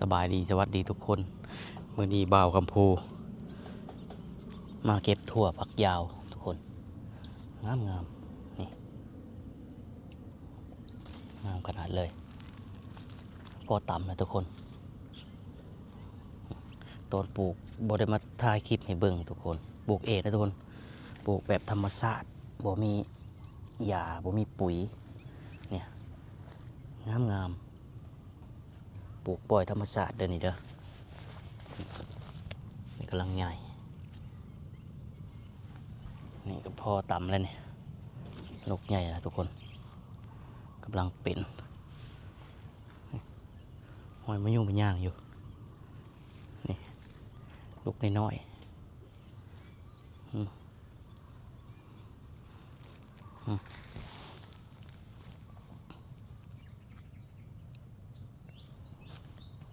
สบายดีสวัสดีทุกคนมือดีบ่าวกัมพู มาเก็บถั่วผักยาวทุกคน งามงามนี่งามขนาดเลยพอต่ำนะทุกคนตอนปลูกบได้มาถ่ายคลิปให้เบิ่งทุกคนปลูกเองนะทุกคนปลูกแบบธรรมชาติบ่มีหญ้าบ่มีปุ๋ยเนี่ยงามงาม ปลูกปล่อยธรรมชาติเด้อนี่เด้อนี่กำลังใหญ่ นี่ก็พอต่ำแล้วเนี่ยนกใหญ่นะทุกคนกำลังเป็นหอยมะยุ่งเป็นย่างอยู่ นี่ลูกน้อยอืมอืม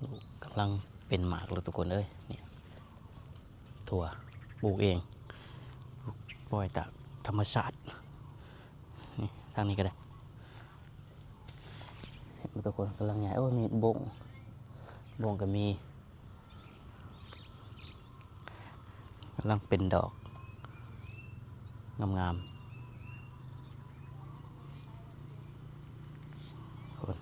ลู กลังเป็นหมากเลยทุกคนเลยเนี่ยถั่วปลูกเองปล่อยจากธรรมชาตินี่ทางนี้ก็ได้เห็นไหมทุกคนกำลังใหญ่โอ้ยมีบงบงก็มีกำลังเป็นดอก งามๆทุกคน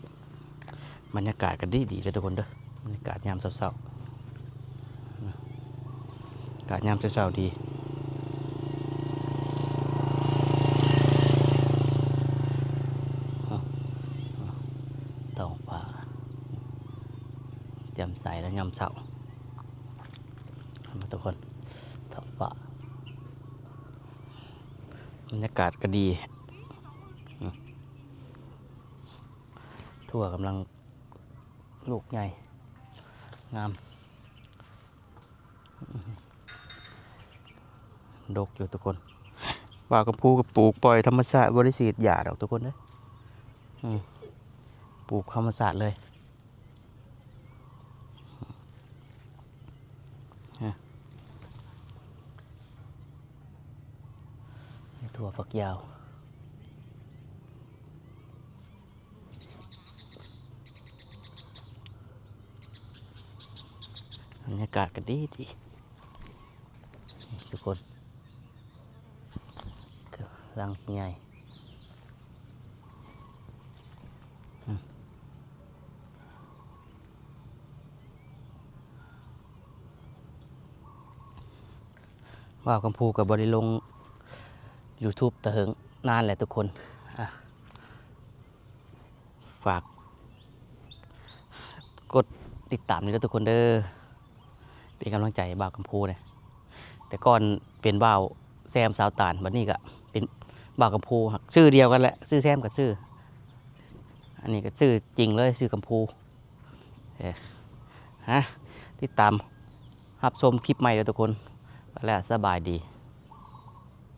บรรยากาศก็ดีดีเลยทุกคนเด้อ บรรยากาศยามเช้าๆอากาศยามเช้าๆดีท้องฟ้าแจ่มใสและยามเสาร์มาทุกคนท้องฟ้าบรรยากาศก็ดีทั่วกำลังลูกใหญ่ งาม ดกอยู่ทุกคน ว่ากับพูกับปลูกปล่อยธรรมชาติบริสุทธิ์หยาดอกทุกคนเด้ปลูกธรรมศาสตร์เลยถั่วฝักยาว บรรยากาศก็ดีดีทุกคนกำลังใหญ่ว่าวกัมพูกับบริลง YouTube ต่เหิงนานแหละทุกคน ฝาก กดติดตามนี่ด้วยทุกคนเด้อ เป็นกำลังใจบ่าวกัมพูเนี่ยแต่ก่อนเป็นบ่าวแซมสาวตานบัดนี้ก็เป็นบ่าวกัมพูชื่อเดียวกันแหละชื่อแซมกับชื่อ อันนี้ก็ชื่อจริงเลยชื่อกัมพูเอ้ฮะติดตามรับชมคลิปใหม่เลยทุกคนไปแล้วสบายดี